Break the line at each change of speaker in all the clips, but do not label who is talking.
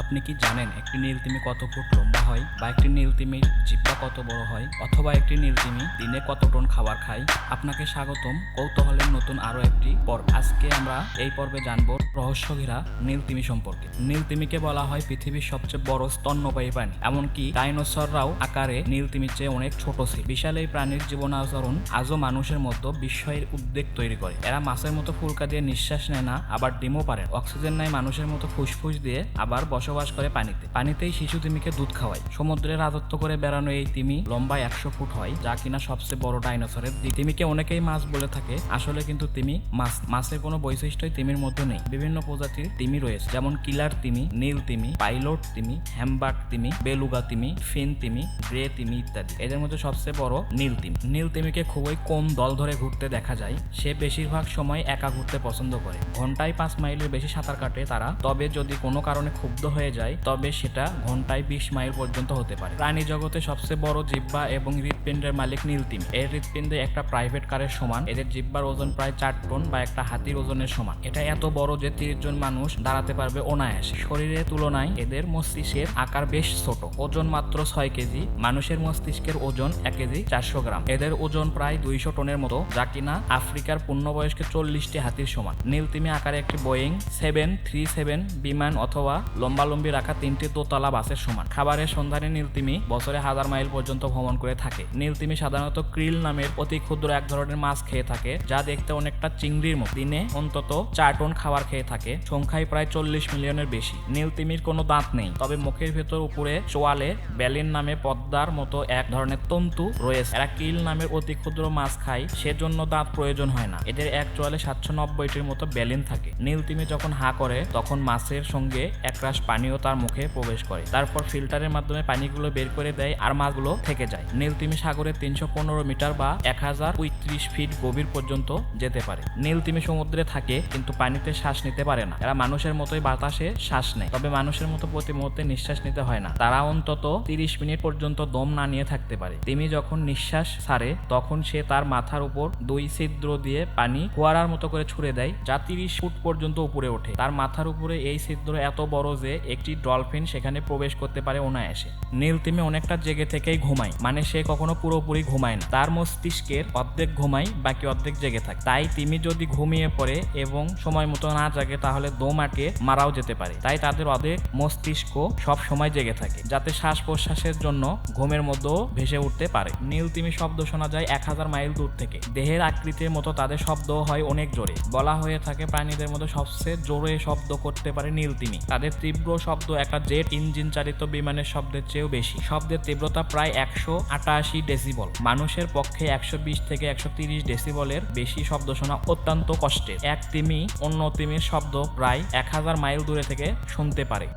আপনি কি জানেন একটি নীলতিমি কত ফুট লম্বা হয় বা একটি নীলতিমির জিব্বা কত বড় হয় অথবা একটি নীলতিমি দিনে কত টন খাবার খায়? আপনাকে স্বাগতম। কৌতূহলের নতুন আরও একটি পর্ব। আজকে আমরা এই পর্বে জানব রহস্য ঘেরা নীলতিমি সম্পর্কে। নীলতিমিকে বলা হয় পৃথিবীর সবচেয়ে বড় স্তন্যপায়ী প্রাণী। এমনকি ডাইনোসররাও আকারে নীলতিমির চেয়ে অনেক ছোট ছিল। বিশাল এই প্রাণীর জীবন আচরণ আজও মানুষের মতো বিস্ময়ের উদ্বেগ তৈরি করে। এরা মাছের মতো ফুলকা দিয়ে নিঃশ্বাস নেয় না, আবার ডিমও পারে অক্সিজেন নেয় মানুষের মতো ফুসফুস দিয়ে আবার বসবাস করে পানিতে। পানিতেই শিশু তিমিকে দুধ খাওয়ায়। সমুদ্রে রাজত্ব করে বেড়ানো এই তিমি লম্বা একশো ফুট হয়, যা কিনা সবচেয়ে বড় ডাইনোসরের। তিমিকে অনেকেই মাছ বলে থাকে। আসলে কিন্তু তিমি মাছ। মাছের কোনো বৈশিষ্ট্যই তিমির মধ্যে নেই। বিভিন্ন প্রজাতির তিমি রয়েছে, যেমন কিলার তিমি, নীল তিমি, পাইলট তিমি হ্যামবার্গ তিমি, বেলুগা তিমি, ফিন তিমি, গ্রে তিমি ইত্যাদি। এদের মধ্যে সবচেয়ে বড় নীল তিমি। নীল তিমিকে খুবই কম দল ধরে ঘুরতে দেখা যায়। সে বেশিরভাগ সময় একা ঘুরতে পছন্দ করে। ঘন্টায় পাঁচ মাইলের বেশি সাঁতার কাটে তারা। তবে যদি কোনো কারণে ক্ষুব্ধ হয়ে যায়, তবে সেটা ঘন্টায় বিশ মাইল পর্যন্ত হতে পারে। প্রাণী জগতে সবচেয়ে বড় জিব্বা এবং হৃৎপিণ্ডের মালিক নীলতিম। এর হৃৎপিণ্ডে একটা প্রাইভেট কারের সমান, এদের জিব্বার ওজন প্রায় চার টন বা একটা হাতির ওজনের সমান। এটা এত বড় যে তিরিশ জন মানুষ দাঁড়াতে পারবে অনায়াসে। শরীরের তুলনায় এদের মস্তিষ্কের আকার বেশ ছোট। ওজন মাত্র ছয় কেজি, মানুষের মস্তিষ্কের ওজন এক কেজি চারশো গ্রাম। এদের ওজন প্রায় দুইশো টনের মতো, যা কিনা আফ্রিকার পূর্ণবয়স্ক চল্লিশটি হাতির সমান। নীলতিমি আকারে একটি বোয়িং সেভেন থ্রি সেভেন বিমান অথবা লম্বালম্বি রাখা তিনটি দোতলা বাসের সমান। খাবারের সন্ধানে নীলতিমি বছরে হাজার মাইল পর্যন্ত ভ্রমণ করে থাকে। নীলতিমি সাধারণত ক্রিল নামের অতি ক্ষুদ্র এক ধরনের মাছ খেয়ে থাকে, যা দেখতে অনেকটা চিংড়ির মতো। দিনে অন্তত চার টন খাবার খেয়ে থাকে, সংখ্যায় প্রায় চল্লিশ মিলিয়নের বেশি। নীলতিমির কোনো দাঁত নেই, তবে মুখের ভেতর উপরে চোয়ালে ব্যালিন নামে পদ্মার মতো এক ধরনের তন্তু রয়েছে। এরা কিল নামের অতি ক্ষুদ্র মাছ খায়, সেজন্য দাঁত প্রয়োজন হয় না। এদের এক চোয়ালে সাতশো নব্বইটির মতো ব্যালিন থাকে। নীলতিমি যখন হা করে, তখন মাছের সঙ্গে একরাশ পানিও তার মুখে প্রবেশ করে। তারপর ফিল্টারের মাধ্যমে পানিগুলো বের করে দেয় আর মাছগুলো থেকে যায়। নীলতিমি সাগরে তিনশো পনেরো মিটার বা এক হাজার পঁয়ত্রিশ ফিট গভীর পর্যন্ত যেতে পারে। নীলতিমি সমুদ্রে থাকে, কিন্তু পানিতে শ্বাস নিতে পারে না। এরা মানুষের মতোই বাতাসে শ্বাস নেয়, তবে মানুষের মতো প্রতি মুহূর্তে নিঃশ্বাস নিতে হয় না। তারা অন্তত তিরিশ মিনিট পর্যন্ত দম না নিয়ে থাকতে পারে। তিমি যখন নিঃশ্বাস ছাড়ে, তখন সে তার মাথার উপর দুই ছিদ্র দিয়ে পানি ফোয়ারার মতো করে ছুড়ে দেয়, যা তিরিশ ফুট পর্যন্ত উপরে ওঠে। তার মাথার উপরে এই ছিদ্র এত বড় যে একটি ডলফিন সেখানে প্রবেশ করতে পারে অনায়াসে। নীল তিমি অনেকটা জেগে থেকেই ঘুমায় মানে সে কখনো পুরোপুরি ঘুমায় না। তার মস্তিষ্কের অর্ধেক ঘুমায়, বাকি অর্ধেক জেগে থাকে। তাই তিমি যদি ঘুমিয়ে পড়ে এবং সময় মতো না জাগে, তাহলে দম আটকে মারাও যেতে পারে। তাই তাদের অর্ধেক মস্তিষ্ক সব সময় জেগে থাকে, যাতে শ্বাস প্রশ্বাসের জন্য ঘুমের মধ্যেও ভেসে উঠতে পারে। নীল তিমি শব্দ শোনা যায় এক হাজার মাইল দূর থেকে। দেহের আকৃতির মতো তাদের শব্দ হয় অনেক জোরে। বলা হয়ে থাকে প্রাণীদের মধ্যে সবচেয়ে জোরে শব্দ করতে পারে নীল তিমি। তাদের তীব্র শব্দ একটা জেট ইঞ্জিন চালিত বিমানের শব্দের চেয়েও বেশি। শব্দের তীব্রতা প্রায় একশো আটাশি ডেসিবল। মানুষের পক্ষে একশো বিশ থেকে একশো তিরিশ ডেসিবলের বেশি শব্দ শোনা অত্যন্ত কষ্টের। এক তিমি অন্য তিমির শব্দ প্রায় এক হাজার মাইল দূরে থেকে শুনতে পারে।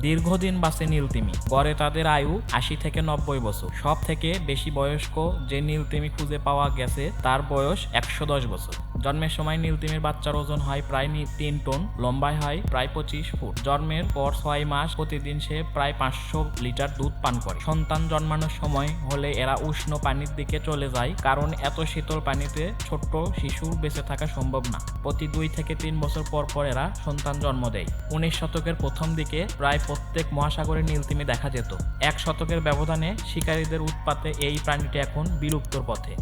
দীর্ঘদিন বাঁচে নীলতিমি গড়ে তাদের আয়ু আশি থেকে নব্বই বছর। সব থেকে বেশি বয়স্ক যে নীলতিমি খুঁজে পাওয়া গেছে তার বয়স একশো দশ বছর। জন্মের সময় নীলতিমির বাচ্চার ওজন হয় প্রায় তিন টন, লম্বায় হয় প্রায় পঁচিশ ফুট। জন্মের পর ছয় মাস প্রতিদিন সে প্রায় পাঁচশো লিটার দুধ পান করে। সন্তান জন্মানোর সময় হলে এরা উষ্ণ পানির দিকে চলে যায় কারণ এত শীতল পানিতে ছোট্ট শিশুর বেঁচে থাকা সম্ভব না। প্রতি দুই থেকে তিন বছর পর পর এরা সন্তান জন্ম দেয়। উনিশ শতকের প্রথম দিকে প্রায় প্রত্যেক মহাসাগরে নীলতিমি দেখা যেত। এক শতকের ব্যবধানে শিকারীদের উৎপাতে এই প্রাণীটি এখন বিলুপ্তর পথে।